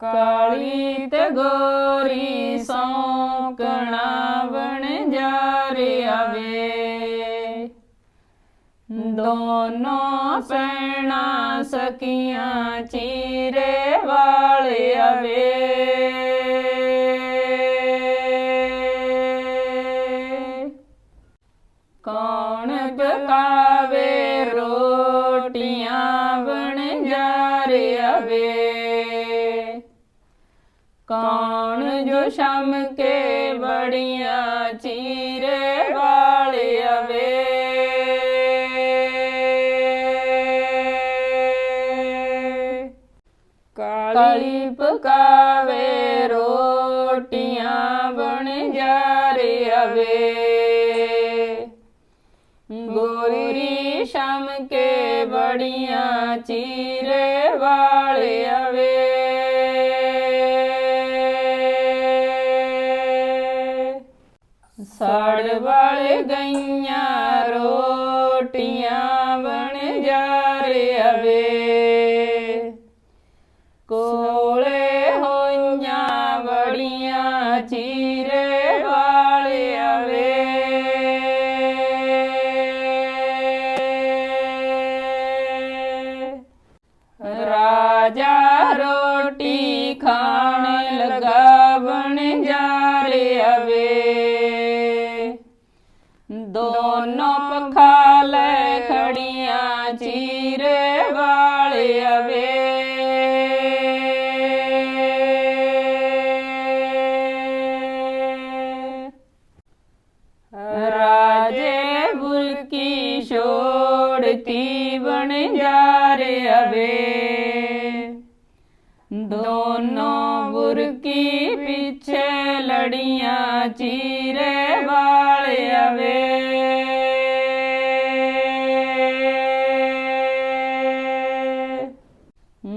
ਕਾਲੀ ਤੇ ਗੋਰੀ ਸੌਕਣਾ ਬਣ ਜਾ ਰਿਆ ਵੇ ਦੋਨੋਂ ਸੈਣਾ ਸਕੀਆਂ ਚੀਰੇ ਵਾਲੇ ਆਵੇ। ਸ਼ਮ ਕੇ ਬੜੀਆਂ ਚੀਰੇ ਵਾਲਿਆ ਵੇ। ਕਾਲੀ ਪਕਾਵੇ ਰੋਟੀਆਂ ਬਣ ਜਾ ਰਿਆ ਵੇ। ਗੋਰੀ ਸ਼ਮ ਕੇ ਬੜੀਆਂ ਚੀਰੇ ਵਾਲਿਆ ਵੇ। ਸੜ ਵਲ ਗਈਆਂ ਰੋਟੀਆਂ ਬਣ ਜਾ ਰਿਆ ਵੇ। ਕੋਲੇ ਛੋੜਤੀ ਬਣ ਜਾ ਰਿਆ ਵੇ ਦੋਨੋਂ ਬੁਰਕੀ ਪਿੱਛੇ ਲੜੀਆਂ ਚੀਰੇ ਵਾਲੇ ਅਵੇ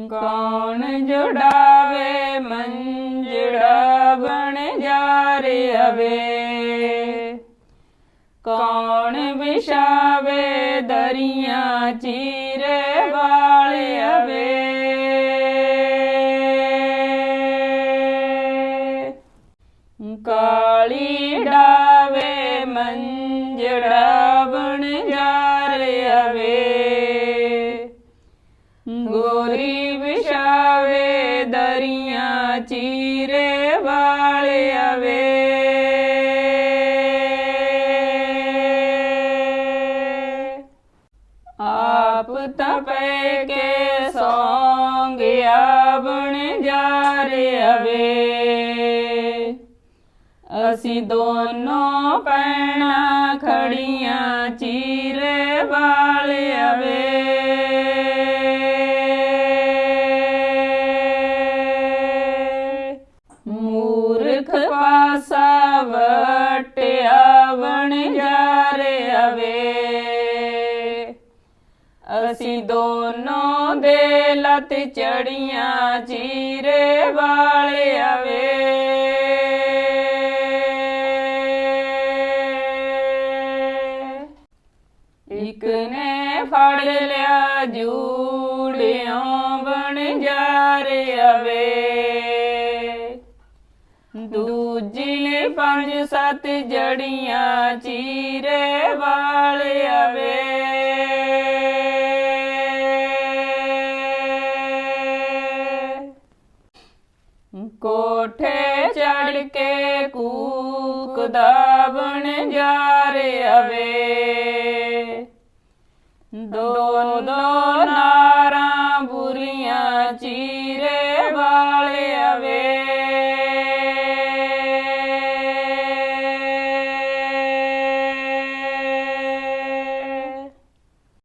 ਕੌਣ ਜੁੜਾਵੇ, ਮੰਜੜਾ ਬਣ ਜਾ ਰਿਆ ਵੇ ਕੌਣ ਵਿਛਾਵੇ ਦਰੀਆਂ ਚੀਰੇ ਵਾਲਿਆ ਵੇ ਕਾਲੀ ਡਾਵੇ ਮੰਜੜਾ ਬਣ ਜਾ ਵੇ। ਗੋਰੀ ਵਿਛਾਵੇ ਦਰੀਆਂ ਚੀਰੇ ਆਪ ਤਪੈ ਕੇ ਸੌਂਗਿਆ ਬਣ ਜਾ ਰਿਆ ਵੇ ਅਸੀਂ ਦੋਨੋਂ ਪੈਣਾ ਖੜੀਆਂ ਚੀਰੇ ਵਾਲਿਆ ਵੇ ਮੂਰਖ ਪਾਸਾ ਅਸੀਂ ਦੋਨੋਂ ਦੇ ਲੱਤ ਚੜੀਆਂ ਚੀਰੇ ਵਾਲਿਆ ਵੇ ਇੱਕ ਨੇ ਫੜ ਲਿਆ ਜੂੜਿਆਂ ਬਣ ਜਾ ਰਿਆ ਵੇ ਦੂਜੀ ਨੇ ਪੰਜ ਸੱਤ ਜੜੀਆਂ ਚੀਰੇ ਕੋਠੇ ਚੜ ਕੇ ਕੂਕਦਾ ਬਣ ਜਾ ਰਿਆ ਦੋ